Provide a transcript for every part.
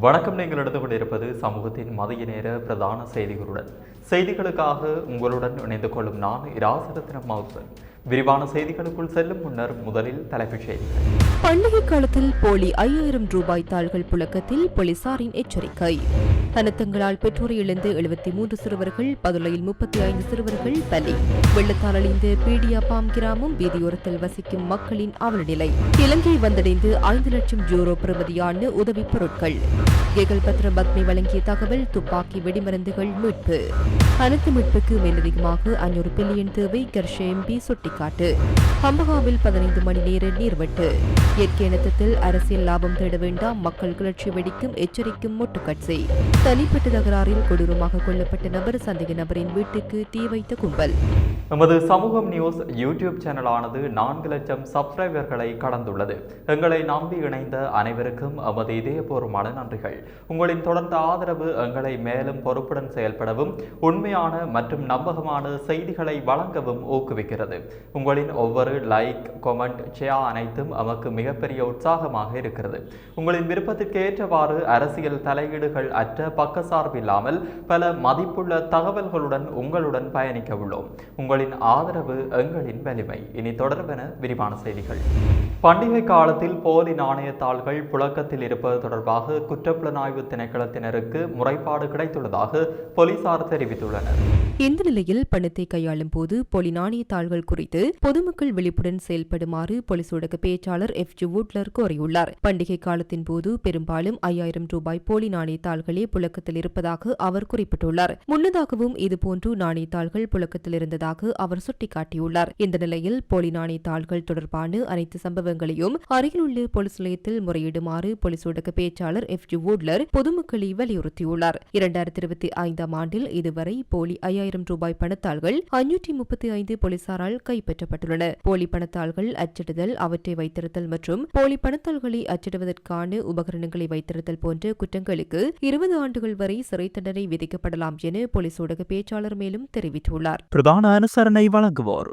வணக்கம். நீங்கள் எடுத்து கொண்டிருப்பது சமூகத்தின் மதிய நேர பிரதான செய்திகளுடன். செய்திகளுக்காக உங்களுடன் இணைந்து கொள்ளும் நான் இராசரத்னம் மௌசன் விரிவான செய்திகளுக்குள் செல்லும் முன்னர் முதலில் தலைப்புச் செய்திகள். பண்டிகை காலத்தில் போலி ஐயாயிரம் ரூபாய் தாள்கள் புழக்கத்தில் போலீசாரின் எச்சரிக்கை. தனத்தங்களால் பெற்றோரை இழந்து எழுபத்தி மூன்று சிறுவர்கள் பதுளையில் முப்பத்தி ஐந்து சிறுவர்கள் பலி வெள்ளத்தால் அழிந்த பீடியாபாம் கிராமம் வீதியோரத்தில் வசிக்கும் மக்களின் அவலநிலை. இலங்கை வந்தடைந்து ஐந்து லட்சம் யூரோ பெறுமதியான உதவிப் பொருட்கள். கேகல் பத்ர பத்மி வழங்கிய தகவல் துப்பாக்கி வெடிமருந்துகள் மீட்பு. அனைத்து மீட்புக்கு மேலதிகமாக ஐநூறு பில்லியன் தேவை கர்ஷே எம்பி சுட்டி சுட்டிக்காட்டு. ஹம்பகாவில் பதினைந்து மணி நேர நீர்வெட்டு. இயற்கை இனத்தத்தில் அரசியல் லாபம் தேட வேண்டாம். மக்கள் கிளர்ச்சி வெடிக்கும் எச்சரிக்கும் முட்டுக்கட்சி. தனிப்பட்ட தகராறில் கொடூரமாக கொல்லப்பட்ட நபர் சந்தேக நபரின் வீட்டுக்கு தீ வைத்த கும்பல். நமது சமூகம் நியூஸ் யூடியூப் சேனலானது நான்கு லட்சம் சப்ஸ்கிரைபர்களை கடந்துள்ளது. எங்களை நம்பி இணைந்த அனைவருக்கும் எமது இதயபூர்வமான நன்றிகள். உங்களின் தொடர்ந்த ஆதரவு எங்களை மேலும் பொறுப்புடன் செயல்படவும் உண்மையான மற்றும் நம்பகமான செய்திகளை வழங்கவும் ஊக்குவிக்கிறது. உங்களின் ஒவ்வொரு லைக் கொமெண்ட் ஷேர் அனைத்தும் நமக்கு மிகப்பெரிய உற்சாகமாக இருக்கிறது. உங்களின் விருப்பத்திற்கு ஏற்றவாறு அரசியல் தலையீடுகள் அற்ற பக்கசார்பில்லாமல் பல மதிப்புள்ள தகவல்களுடன் உங்களுடன் பயணிக்க உள்ளோம். உங்களின் ஆதரவு எங்களின் வலிமை. இனி தொடர்பென விரிவான செய்திகள். பண்டிகை காலத்தில் போலி நாணயத்தாள்கள் புழக்கத்தில் இருப்பது தொடர்பாக குற்றப்புலனாய்வு திணைக்களத்தினருக்கு முறைப்பாடு கிடைத்துள்ளதாக போலீசார் தெரிவித்துள்ளனர். இந்த நிலையில் பணத்தை கையாளும் போது போலி நாணயத்தாள்கள் குறித்து குறித்து பொதுமக்கள் விழிப்புடன் செயல்படுமாறு போலீஸ் ஊடக பேச்சாளர் எஃப் ஜி வூட்லர் கோரியுள்ளார். பண்டிகை காலத்தின் போது பெரும்பாலும் ஐயாயிரம் ரூபாய் போலி நாணயத்தாள்களே புழக்கத்தில் இருப்பதாக அவர் குறிப்பிட்டுள்ளார். முன்னதாகவும் இதுபோன்று நாணயத்தாள்கள் புழக்கத்தில் இருந்ததாக அவர் சுட்டிக்காட்டியுள்ளார். இந்த நிலையில் போலி நாணயத்தாள்கள் தொடர்பான அனைத்து சம்பவங்களையும் அருகிலுள்ள போலீஸ் நிலையத்தில் முறையிடுமாறு போலீஸ் ஊடக பேச்சாளர் எஃப் ஜி வூட்லர் பொதுமக்களை வலியுறுத்தியுள்ளார். இரண்டாயிரத்தி இருபத்தி ஐந்தாம் ஆண்டில் இதுவரை போலி ஐயாயிரம் ரூபாய் பணத்தாள்கள் ஐநூற்றி முப்பத்தி ஐந்து போலீசாரால் கை கைப்பற்றப்பட்டுள்ளன போலி பணத்தாள்கள் அச்சிடுதல் அவற்றை வைத்திருத்தல் மற்றும் போலி பணத்தாள்களை அச்சிடுவதற்கான உபகரணங்களை வைத்திருத்தல் போன்ற குற்றங்களுக்கு இருபது ஆண்டுகள் வரை சிறை தண்டனை விதிக்கப்படலாம் என போலீஸ் ஊடக பேச்சாளர் மேலும் தெரிவித்துள்ளார். பிரதான அனுசரணை வழங்குவோர்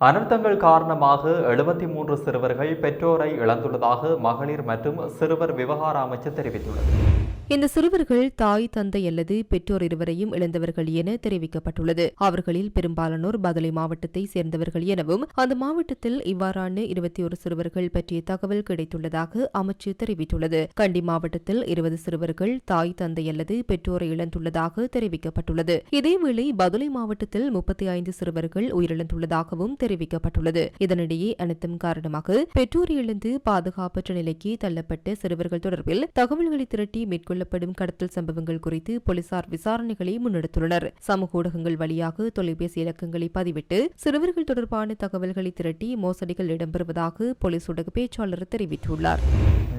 அனர்த்தங்கள் காரணமாக எழுபத்தி மூன்று சிறுவர்கள் பெற்றோரை இழந்துள்ளதாக மகளிர் மற்றும் சிறுவர் விவகார அமைச்சு தெரிவித்துள்ளது. இந்த சிறுவர்கள் தாய் தந்தை அல்லது பெற்றோர் இருவரையும் இழந்தவர்கள் என தெரிவிக்கப்பட்டுள்ளது. அவர்களில் பெரும்பாலானோர் பதலை மாவட்டத்தை சேர்ந்தவர்கள் எனவும் அந்த மாவட்டத்தில் இவ்வாறான இருபத்தி ஒரு சிறுவர்கள் பற்றிய தகவல் கிடைத்துள்ளதாக அமைச்சு தெரிவித்துள்ளது. கண்டி மாவட்டத்தில் இருபது சிறுவர்கள் தாய் தந்தை அல்லது பெற்றோரை இழந்துள்ளதாக தெரிவிக்கப்பட்டுள்ளது. இதேவேளை பதுளை மாவட்டத்தில் முப்பத்தி ஐந்து சிறுவர்கள் உயிரிழந்துள்ளதாகவும் தெரிவிக்கப்பட்டுள்ளது. இதனிடையே அனைத்தும் காரணமாக பெற்றோர் இழந்து பாதுகாப்பற்ற நிலைக்கு தள்ளப்பட்ட சிறுவர்கள் தொடர்பில் தகவல்களை திரட்டி மேற்கொள்ளப்படும் கடத்தல் சம்பவங்கள் குறித்து போலீசார் விசாரணைகளை முன்னெடுத்துள்ளனர். சமூக ஊடகங்கள் வழியாக தொலைபேசி இலக்கங்களை பதிவிட்டு சிறுவர்கள் தொடர்பான தகவல்களை திரட்டி மோசடிகள் இடம்பெறுவதாக போலீஸ் ஊடக பேச்சாளர் தெரிவித்துள்ளார்.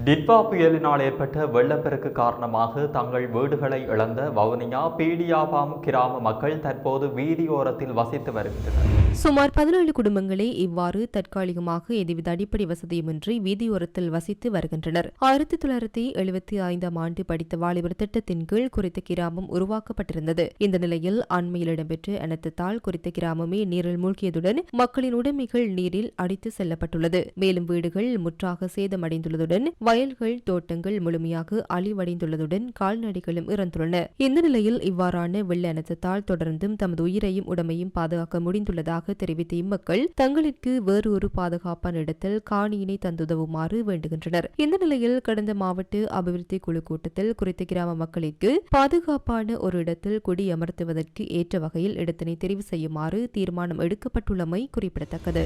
டிட்வா புயலினால் ஏற்பட்ட வெள்ளப்பெருக்கு காரணமாக தங்கள் வீடுகளை இழந்த வவுனியா பீடியாபாம் கிராம மக்கள் தற்போது வீதியோரத்தில் வசித்து வருகின்றனர். சுமார் பதினேழு குடும்பங்களே இவ்வாறு தற்காலிகமாக எதுவித அடிப்படை வசதியுமின்றி வீதியோரத்தில் வசித்து வருகின்றனர். ஆயிரத்தி தொள்ளாயிரத்தி எழுபத்தி ஐந்தாம் ஆண்டு அனைத்து வாலிபர் திட்டத்தின் கீழ் குறித்த கிராமம் உருவாக்கப்பட்டிருந்தது. இந்த நிலையில் அண்மையில் இடம்பெற்ற அனர்த்தத்தால் குறித்த கிராமமே நீரில் மூழ்கியதுடன் மக்களின் உடைமைகள் நீரில் அடித்து செல்லப்பட்டுள்ளது. மேலும் வீடுகள் முற்றாக சேதமடைந்துள்ளதுடன் வயல்கள் தோட்டங்கள் முழுமையாக அழிவடைந்துள்ளதுடன் கால்நடைகளும் இறந்துள்ளன. இந்த நிலையில் இவ்வாறான வெள்ள அனர்த்தத்தால் தொடர்ந்தும் தமது உயிரையும் உடமையும் பாதுகாக்க முடிந்துள்ளதாக தெரிவித்த இம்மக்கள் தங்களுக்கு வேறு ஒரு பாதுகாப்பான இடத்தில் காணியினை தந்துதவுமாறு வேண்டுகின்றனர். இந்த நிலையில் கடந்த மாவட்ட அபிவிருத்தி குழு கூட்டத்தில் குறித்த கிராம மக்களுக்கு பாதுகாப்பான ஒரு இடத்தில் குடியமர்த்துவதற்கு ஏற்ற வகையில் இடத்தினை தெரிவு செய்யுமாறு தீர்மானம் எடுக்கப்பட்டுள்ளமை குறிப்பிடத்தக்கது.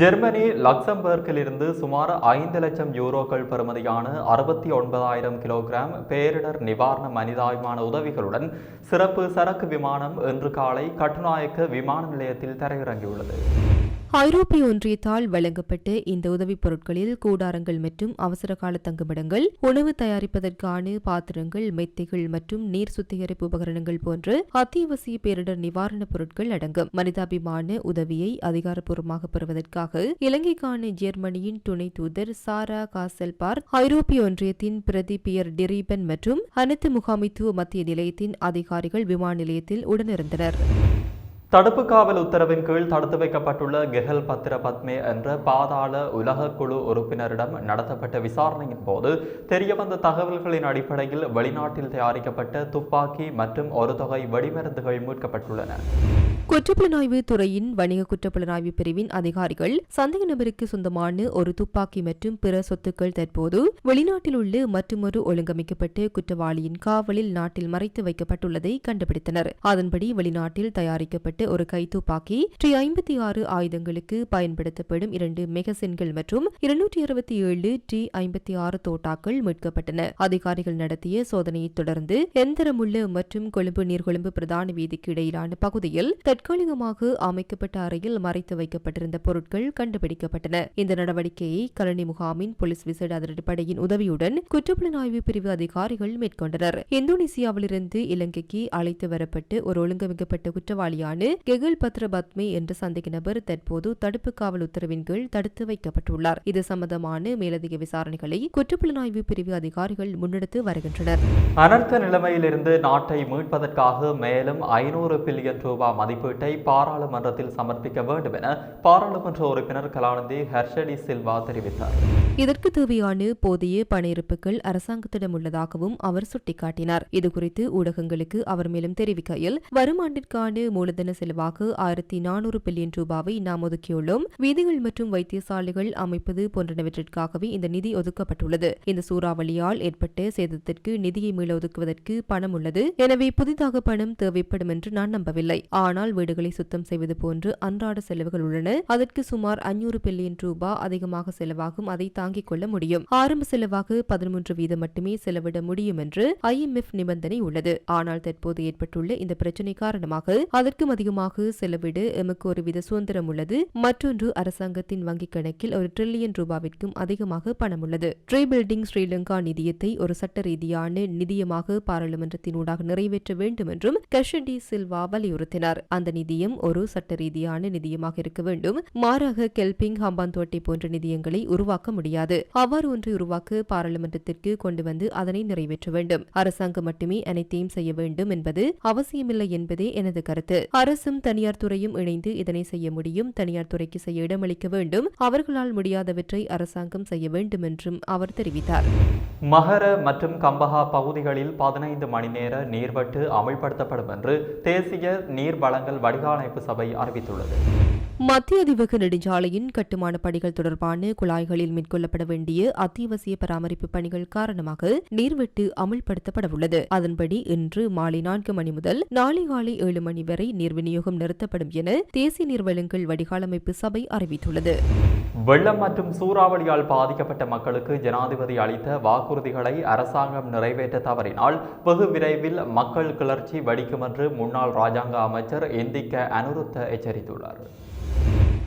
ஜெர்மனி லக்சம்பர்கிலிருந்து சுமார் ஐந்து லட்சம் யூரோக்கள் பெறுமதியான அறுபத்தி ஒன்பதாயிரம் கிலோகிராம் பேரிடர் நிவாரண மனிதாபிமான உதவிகளுடன் சிறப்பு சரக்கு விமானம் இன்று காலை கட்டுநாயக்க விமான நிலையத்தில் தரையிறங்கியுள்ளது. ஐரோப்பிய ஒன்றியத்தால் வழங்கப்பட்ட இந்த உதவிப் பொருட்களில் கூடாரங்கள் மற்றும் அவசரகால தங்குமிடங்கள் உணவு தயாரிப்பதற்கான பாத்திரங்கள் மெத்தைகள் மற்றும் நீர் சுத்திகரிப்பு உபகரணங்கள் போன்ற அத்தியாவசிய பேரிடர் நிவாரணப் பொருட்கள் அடங்கும். மனிதாபிமான உதவியை அதிகாரப்பூர்வமாக பெறுவதற்காக இலங்கைக்கான ஜெர்மனியின் துணை தூதர் சாரா காசல்பார் ஐரோப்பிய ஒன்றியத்தின் பிரதி பியர் டிரீபன் மற்றும் அனைத்து முகாமைத்துவ மத்திய நிலையத்தின் அதிகாரிகள் விமான நிலையத்தில் உடனிருந்தனர். தடுப்பு காவல் உத்தரவின் கீழ் தடுத்து வைக்கப்பட்டுள்ள கெஹல் பத்திர பத்மே என்ற பாதாள உலக குழு உறுப்பினரிடம் நடத்தப்பட்ட விசாரணையின் போது தெரியவந்த தகவல்களின் அடிப்படையில் வெளிநாட்டில் தயாரிக்கப்பட்ட துப்பாக்கி மற்றும் ஒரு தொகை வெடிமருந்துகள் மீட்கப்பட்டுள்ளன. குற்றப்புலனாய்வு துறையின் வணிக குற்றப்புலனாய்வு பிரிவின் அதிகாரிகள் சந்தேக நபருக்கு சொந்தமான ஒரு துப்பாக்கி மற்றும் பிற சொத்துக்கள் தற்போது வெளிநாட்டில் உள்ள மற்றுமொரு ஒழுங்கமைக்கப்பட்ட குற்றவாளியின் காவலில் நாட்டில் மறைத்து வைக்கப்பட்டுள்ளதை கண்டுபிடித்தனர். அதன்படி வெளிநாட்டில் தயாரிக்கப்பட்டு ஒரு கைத்துப்பாக்கி ஸ்ரீ ஐம்பத்தி ஆறு ஆயுதங்களுக்கு பயன்படுத்தப்படும் இரண்டு மெகசின்கள் மற்றும் இருநூற்றி அறுபத்தி ஏழு டி ஐம்பத்தி ஆறு தோட்டாக்கள் மீட்கப்பட்டன. அதிகாரிகள் நடத்திய சோதனையைத் தொடர்ந்து எந்திரமுள்ள மற்றும் கொழும்பு நீர்கொழும்பு பிரதான வீதிக்கு இடையிலான பகுதியில் தற்காலிகமாக அமைக்கப்பட்ட அறையில் மறைத்து வைக்கப்பட்டிருந்த பொருட்கள் கண்டுபிடிக்கப்பட்டன. இந்த நடவடிக்கையை கலனி முகாமின் போலீஸ் விசேட அதிரடிப்படையின் உதவியுடன் குற்றப்புலனாய்வு பிரிவு அதிகாரிகள் மேற்கொண்டனர். இந்தோனேசியாவிலிருந்து இலங்கைக்கு அழைத்து வரப்பட்டு ஒரு ஒழுங்கமைக்கப்பட்ட குற்றவாளியான கெகல் பத்ர பத்மே என்ற சந்தேக நபர் தற்போது தடுப்பு காவல் உத்தரவின் கீழ் தடுத்து வைக்கப்பட்டுள்ளார். இது சம்பந்தமான மேலதிக விசாரணைகளை குற்றப்புலனாய்வு பிரிவு அதிகாரிகள் முன்னெடுத்து வருகின்றனர். அனர்த்த நிலைமையிலிருந்து நாட்டை மீட்பதற்காக மேலும் ஐநூறு பில்லியன் ரூபாய் மதிப்பீட்டை பாராளுமன்றத்தில் சமர்ப்பிக்க வேண்டும் என பாராளுமன்ற உறுப்பினர் கலாநிதி ஹர்ஷடி சில்வா தெரிவித்தார். இதற்கு தேவையான போதிய பண இருப்புகள் அரசாங்கத்திடம் உள்ளதாகவும் அவர் சுட்டிக்காட்டினார். இதுகுறித்து ஊடகங்களுக்கு அவர் மேலும் தெரிவிக்கையில் வரும் ஆண்டிற்கான மூலதன செலவாக ஆயிரத்தி நானூறு பில்லியன் ரூபாவை நாம் ஒதுக்கியுள்ளோம். வீதிகள் மற்றும் வைத்தியசாலைகள் அமைப்பது போன்றனவற்றிற்காகவே இந்த நிதி ஒதுக்கப்பட்டுள்ளது. இந்த சூறாவளியால் ஏற்பட்ட சேதத்திற்கு நிதியை மீள ஒதுக்குவதற்கு பணம் உள்ளது. எனவே புதிதாக பணம் தேவைப்படும் என்று நான் நம்பவில்லை. ஆனால் வீடுகளை சுத்தம் செய்வது போன்று அன்றாட செலவுகள் உள்ளன. அதற்கு சுமார் அஞ்சூறு பில்லியன் ரூபாய் அதிகமாக செலவாகும் அதை தாங்கிக் கொள்ள முடியும். ஆரம்ப செலவாக பதிமூன்று வீதம் மட்டுமே செலவிட முடியும் என்று ஐஎம்எஃப் நிபந்தனை உள்ளது. ஆனால் தற்போது ஏற்பட்டுள்ள இந்த பிரச்சினை காரணமாக அதற்கும் அதிகமாக செலவிட எமக்கு ஒருவித சுதந்திரம் உள்ளது. மற்றொன்று அரசாங்கத்தின் வங்கிக் கணக்கில் ஒரு டிரில்லியன் ரூபாவிற்கும் அதிகமாக பணம் உள்ளது. ட்ரீ பில்டிங் ஸ்ரீலங்கா நிதியத்தை ஒரு சட்ட ரீதியான நிதியமாக பாராளுமன்றத்தின் ஊடாக நிறைவேற்ற வேண்டும் என்றும் கஷடி சில்வா வலியுறுத்தினார். அந்த நிதியம் ஒரு சட்ட ரீதியான நிதியமாக இருக்க வேண்டும். மாறாக கெல்பிங் ஹம்பாந்தோட்டை போன்ற நிதியங்களை உருவாக்க முடியாது. அவ்வாறு ஒன்றை உருவாக்க பாராளுமன்றத்திற்கு கொண்டு வந்து அதனை நிறைவேற்ற வேண்டும். அரசாங்கம் மட்டுமே அனைத்தையும் செய்ய வேண்டும் என்பது அவசியமில்லை என்பதே எனது கருத்து. அரசு அரசும் தனியார் துறையும் இணைந்து இதனை செய்ய முடியும். தனியார் துறைக்கு செய்ய இடமளிக்க வேண்டும். அவர்களால் முடியாதவற்றை அரசாங்கம் செய்ய வேண்டும் என்றும் அவர் தெரிவித்தார். மகர மற்றும் கம்பஹா பகுதிகளில் பதினைந்து மணி நேர நீர்வட்டு அமல்படுத்தப்படும் என்று தேசிய நீர் வளங்கள் வடிகாலமைப்பு சபை அறிவித்துள்ளது. மத்திய அதிவக நெடுஞ்சாலையின் கட்டுமான பணிகள் தொடர்பான குழாய்களில் மேற்கொள்ளப்பட வேண்டிய அத்தியாவசிய பராமரிப்பு பணிகள் காரணமாக நீர்வெட்டு அமல்படுத்தப்படவுள்ளது. அதன்படி இன்று மாலை நான்கு மணி முதல் நாளை காலை ஏழு மணி வரை நீர் விநியோகம் நிறுத்தப்படும் என தேசிய நீர்வளங்கள் வடிகாலமைப்பு சபை அறிவித்துள்ளது. வெள்ளம் மற்றும் சூறாவளியால் பாதிக்கப்பட்ட மக்களுக்கு ஜனாதிபதி அளித்த வாக்குறுதிகளை அரசாங்கம் நிறைவேற்ற தவறினால் வெகு விரைவில் மக்கள் கிளர்ச்சி வெடிக்கும் என்று முன்னாள் ராஜாங்க அமைச்சர் இந்திக்க அனுருத்த எச்சரித்துள்ளார்.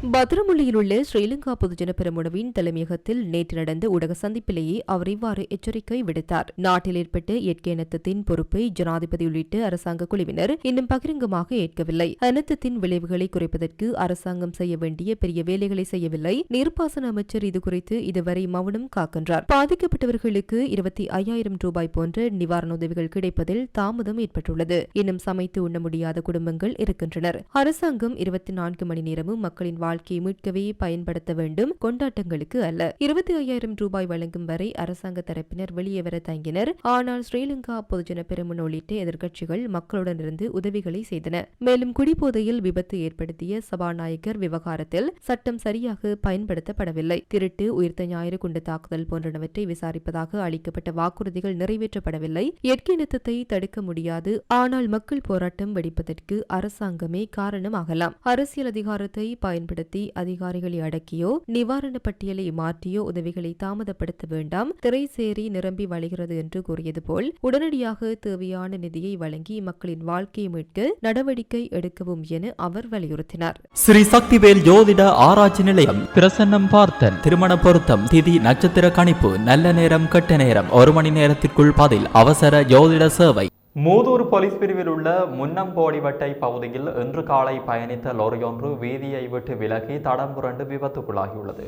பத்திரமுல்லியில் உள்ள ஸ்ரீலங்கா பொதுஜன பெருமுனவின் தலைமையகத்தில் நேற்று நடந்த ஊடக சந்திப்பிலேயே அவர் இவ்வாறு எச்சரிக்கை விடுத்தார். நாட்டில் ஏற்பட்ட இயற்கை அனர்த்தத்தின் பொறுப்பை ஜனாதிபதி உள்ளிட்ட அரசாங்க குழுவினர் இன்னும் பகிரங்கமாக ஏற்கவில்லை. அனர்த்தத்தின் விளைவுகளை குறைப்பதற்கு அரசாங்கம் செய்ய வேண்டிய பெரிய வேலைகளை செய்யவில்லை. நீர்ப்பாசன அமைச்சர் இதுகுறித்து இதுவரை மௌனம் காக்கின்றார். பாதிக்கப்பட்டவர்களுக்கு இருபத்தி ஐயாயிரம் ரூபாய் போன்ற நிவாரண உதவிகள் கிடைப்பதில் தாமதம் ஏற்பட்டுள்ளது. இன்னும் சமைத்து உண்ண முடியாத குடும்பங்கள் இருக்கின்றனர். அரசாங்கம் இருபத்தி நான்கு மணி நேரமும் மக்களின் வாழ்க்கையை மீட்கவே பயன்படுத்த வேண்டும். கொண்டாட்டங்களுக்கு அல்ல. இருபத்தி ஐயாயிரம் ரூபாய் வழங்கும் வரை அரசாங்க தரப்பினர் வெளியே வர தங்கினர் ஆனால் ஸ்ரீலங்கா பொதுஜன பெருமுன் உள்ளிட்ட எதிர்க்கட்சிகள் மக்களுடன் இருந்து உதவிகளை செய்தன. மேலும் குடிபோதையில் விபத்து ஏற்படுத்திய சபாநாயகர் விவகாரத்தில் சட்டம் சரியாக பயன்படுத்தப்படவில்லை. திருட்டு உயிர்த்த ஞாயிறு குண்டு தாக்குதல் போன்றனவற்றை விசாரிப்பதாக அளிக்கப்பட்ட வாக்குறுதிகள் நிறைவேற்றப்படவில்லை. இயற்கை நித்தத்தை தடுக்க முடியாது. ஆனால் மக்கள் போராட்டம் வெடிப்பதற்கு அரசாங்கமே காரணமாகலாம். அரசியல் அதிகாரத்தை பயன்படுத்த ஈடுபடுத்தி அதிகாரிகளை அடக்கியோ நிவாரண பட்டியலை மாற்றியோ உதவிகளை தாமதப்படுத்த வேண்டாம். திரைசேரி நிரம்பி வழிகிறது என்று கூறியது போல் உடனடியாக தேவையான நிதியை வழங்கி மக்களின் வாழ்க்கையை மீட்க நடவடிக்கை எடுக்கவும் என அவர் வலியுறுத்தினார். ஸ்ரீ சக்திவேல் ஜோதிட ஆராய்ச்சி நிலையம் பிரசன்னம் பார்த்தன் திருமண பொருத்தம் திதி நட்சத்திர கணிப்பு நல்ல நேரம் கெட்ட நேரம் ஒரு மணி நேரத்திற்குள் பதில் அவசர ஜோதிட சேவை. மூதூர் போலீஸ் பிரிவில் உள்ள முன்னம்போடிவட்டை பகுதியில் இன்று காலை பயணித்த லொரியொன்று வீதியை விட்டு விலகி தடம் புரண்டு விபத்துக்குள்ளாகியுள்ளது.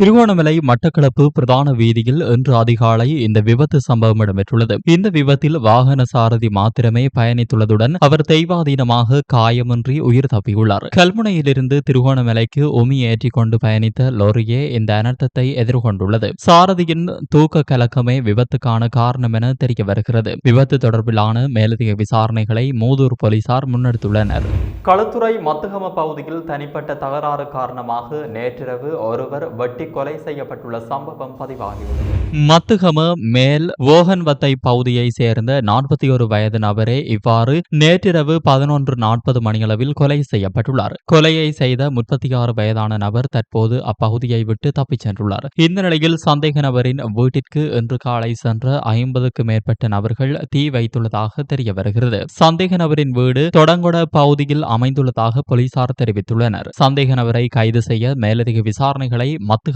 திருகோணமலை மட்டக்களப்பு பிரதான வீதியில் இன்று அதிகாலை இந்த விபத்து சம்பவம் இடம்பெற்றுள்ளது. இந்த விபத்தில் வாகன சாரதி மாத்திரமே பயணித்துள்ளதுடன் அவர் தெய்வாதீனமாக காயமின்றி உயிர் தப்பியுள்ளார். கல்முனையிலிருந்து திருகோணமலைக்கு உமி ஏற்றி கொண்டு பயணித்த லொரியே இந்த அனர்த்தத்தை எதிர்கொண்டுள்ளது. சாரதியின் தூக்க கலக்கமே விபத்துக்கான காரணம் என தெரிய வருகிறது. விபத்து தொடர்பிலான மேலதிக விசாரணைகளை மூதூர் போலீசார் முன்னெடுத்துள்ளனர். களுத்துறை மத்துகம பகுதியில் தனிப்பட்ட தகராறு காரணமாக நேற்றிரவு ஒருவர் வெட்டி கொலை செய்யப்பட்டுள்ள சம்பவம் பதிவாகியுள்ளது. மத்துகம மேல் ஓகன்வத்தை பகுதியை சேர்ந்த நாற்பத்தி ஒரு வயது நபரே இவ்வாறு நேற்றிரவு பதினொன்று நாற்பது மணியளவில் கொலை செய்யப்பட்டுள்ளார். கொலையை செய்த முப்பத்தி ஆறு வயதான நபர் தற்போது அப்பகுதியை விட்டு தப்பிச் சென்றுள்ளார். இந்த நிலையில் சந்தேக நபரின் வீட்டிற்கு இன்று காலை சென்ற ஐம்பதுக்கு மேற்பட்ட நபர்கள் தீ வைத்துள்ளதாக தெரிய வருகிறது. சந்தேக நபரின் வீடு தொடங்கொட பகுதியில் அமைந்துள்ளதாக போலீசார் தெரிவித்துள்ளனர். சந்தேக நபரை கைது செய்ய மேலதிக விசாரணைகளை மத்துக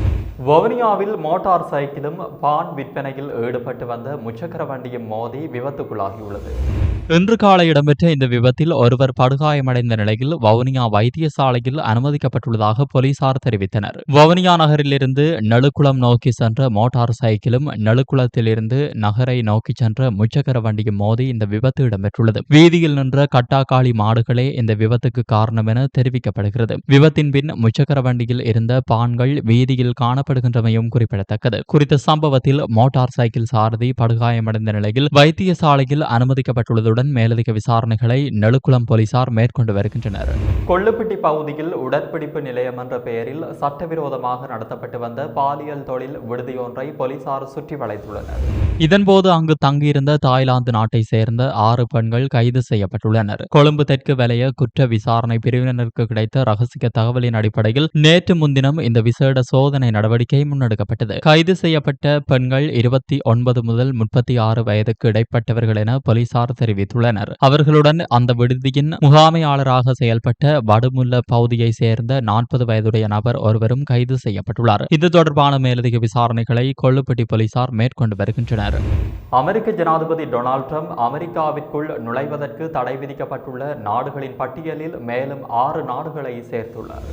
வவுனியாவில் மோட்டார் சைக்கிளும் பான் விற்பனையில் ஈடுபட்டு வந்த முச்சக்கர வண்டியும் மோதி விபத்துக்குள்ளாகியுள்ளது. இன்று காலை இடம்பெற்ற இந்த விபத்தில் ஒருவர் படுகாயமடைந்த நிலையில் வவுனியா வைத்தியசாலையில் அனுமதிக்கப்பட்டுள்ளதாக போலீசார் தெரிவித்தனர். வவுனியா நகரிலிருந்து நெழுக்குளம் நோக்கி சென்ற மோட்டார் சைக்கிளும் நெழுக்குளத்திலிருந்து நகரை நோக்கி சென்ற முச்சக்கர வண்டியும் மோதி இந்த விபத்து இடம்பெற்றுள்ளது. வீதியில் நின்ற கட்டாக்காளி மாடுகளே இந்த விபத்துக்கு காரணம் என தெரிவிக்கப்படுகிறது. விபத்தின் பின் முச்சக்கர வண்டியில் இருந்த பான்கள் வீதியில் காணப்படுகின்றமையும் குறிப்பிடத்தக்கது. குறித்த சம்பவத்தில் மோட்டார் சைக்கிள் சாரதி படுகாயமடைந்த நிலையில் வைத்தியசாலையில் அனுமதிக்கப்பட்டுள்ளதுடன் மேலதிக விசாரணைகளை நெழுக்குளம் போலீசார் மேற்கொண்டு வருகின்றனர். கொள்ளுப்பிட்டி பகுதியில் உடற்பிடிப்பு நிலையம் என்ற பெயரில் சட்டவிரோதமாக நடத்தப்பட்டு வந்த பாலியல் தொழில் விடுதியொன்றை போலீசார் சுற்றி வளைத்துள்ளனர். இதன்போது அங்கு தங்கியிருந்த தாய்லாந்து நாட்டை சேர்ந்த ஆறு பெண்கள் கைது செய்யப்பட்டுள்ளனர். கொழும்பு தெற்கு வலய குற்ற விசாரணை பிரிவினருக்கு கிடைத்த ரகசிய தகவலின் அடிப்படையில் நேற்று முன்தினம் இந்த விசேட சோதனை நடவடிக்கை முன்னெடுக்கப்பட்டது. கைது செய்யப்பட்ட பெண்கள் இருபத்தி ஒன்பது முதல் முப்பத்தி ஆறு வயதுக்கு இடைப்பட்டவர்கள் என போலீசார் தெரிவித்துள்ளனர். அவர்களுடன் அந்த விடுதியின் முகாமையாளராக செயல்பட்ட வடுமுல்ல பகுதியை சேர்ந்த நாற்பது வயதுடைய நபர் ஒருவரும் கைது செய்யப்பட்டுள்ளார். இது தொடர்பான மேலதிக விசாரணைகளை கொள்ளுப்பட்டி போலீசார் மேற்கொண்டு வருகின்றனர். அமெரிக்க ஜனாதிபதி டொனால்ட் ட்ரம்ப் அமெரிக்காவிற்குள் நுழைவதற்கு தடை விதிக்கப்பட்டுள்ள நாடுகளின் பட்டியலில் மேலும் ஆறு நாடுகளை சேர்த்துள்ளார்.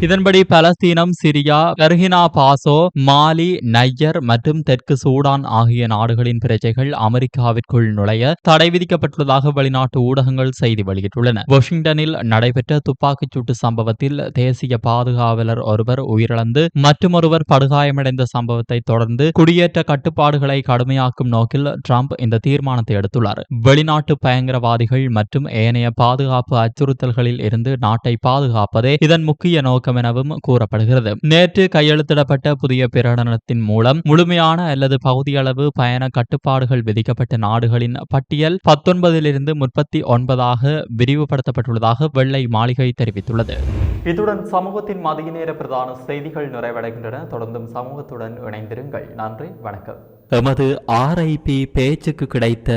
இதன்படி பலஸ்தீனம் Syria Burkina Faso Mali Niger மற்றும் தெற்கு சூடான் ஆகிய நாடுகளின் பிரஜைகள் அமெரிக்காவிற்குள் நுழைய தடை விதிக்கப்பட்டுள்ளதாக வெளிநாட்டு ஊடகங்கள் செய்தி வெளியிட்டுள்ளன. வாஷிங்டனில் நடைபெற்ற துப்பாக்கிச் சூட்டு சம்பவத்தில் தேசிய பாதுகாவலர் ஒருவர் உயிரிழந்து மற்றொருவர் படுகாயமடைந்த சம்பவத்தை தொடர்ந்து குடியேற்ற கட்டுப்பாடுகளை கடுமையாக்கும் நோக்கில் ட்ரம்ப் இந்த தீர்மானத்தை எடுத்துள்ளார். வெளிநாட்டு பயங்கரவாதிகள் மற்றும் ஏனைய பாதுகாப்பு அச்சுறுத்தல்களில் இருந்து நாட்டை பாதுகாப்பதே இதன் முக்கிய நோக்கம் எனவும் கூறப்படுகிறது. நேற்று கையெழுத்திடப்பட்ட புதிய பிரகடனத்தின் மூலம் முழுமையான அல்லது பகுதியளவு பயண கட்டுப்பாடுகள் விதிக்கப்பட்ட நாடுகளின் பட்டியல் பத்தொன்பதிலிருந்து முப்பத்தி ஒன்பதாக விரிவுபடுத்தப்பட்டுள்ளதாக வெள்ளை மாளிகை தெரிவித்துள்ளது. இத்துடன் சமூகத்தின் மதிய நேர பிரதான செய்திகள் நிறைவடைகின்றன. தொடர்ந்தும் சமூகத்துடன் இணைந்திருங்கள். நன்றி. வணக்கம். எமது ஆர்ஐபி பேச்சுக்கு கிடைத்த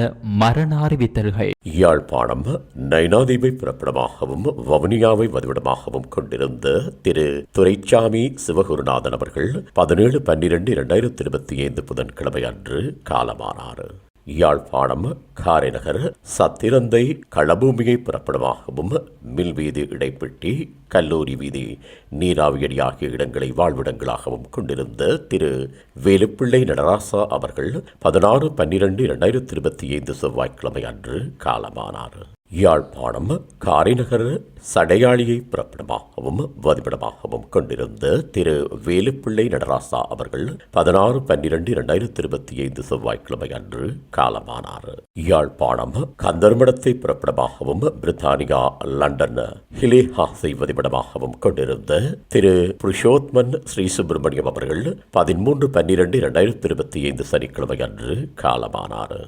மரண அறிவித்தல்கள் யாழ்ப்பாணம் நைனாதீவை பிறப்பிடமாகவும் வவுனியாவை வதிவிடமாகவும் கொண்டிருந்த திரு துரைச்சாமி சிவகுருநாதன் அவர்கள் பதினேழு பன்னிரண்டு இரண்டாயிரத்தி இருபத்தி ஐந்து புதன்கிழமை அன்று காலமானார். யாழ்ப்பாணம் காரைநகர் சத்திரந்தை களபூமியை புறப்படமாகவும் மில்வீதி இடைப்பெட்டி கல்லூரி வீதி நீராவியடி ஆகிய இடங்களை வாழ்விடங்களாகவும் கொண்டிருந்த திரு. வேலுப்பிள்ளை நடராசா அவர்கள் பதினாறு பன்னிரண்டு இரண்டாயிரத்தி இருபத்தி ஐந்து செவ்வாய்க்கிழமை அன்று காலமானார். யாழ்ப்பாணம் காரைநகர் சடையாளியை பிறப்பிடமாகவும் வதிப்பிடமாகவும் கொண்டிருந்த திரு வேலுப்பிள்ளை நடராசா அவர்கள் பதினாறு பன்னிரண்டு இரண்டாயிரத்தி இருபத்தி ஐந்து செவ்வாய்க்கிழமை அன்று காலமானார். யாழ்ப்பாணம் கந்தர்மடத்தை பிறப்பிடமாகவும் பிரித்தானியா லண்டன் ஹிலேஹாஸை வதிப்பிடமாகவும் கொண்டிருந்த திரு புருஷோத்மன் ஸ்ரீ சுப்பிரமணியம் அவர்கள் பதிமூன்று பன்னிரண்டு இரண்டாயிரத்தி இருபத்தி ஐந்து சனிக்கிழமை அன்று காலமானார்.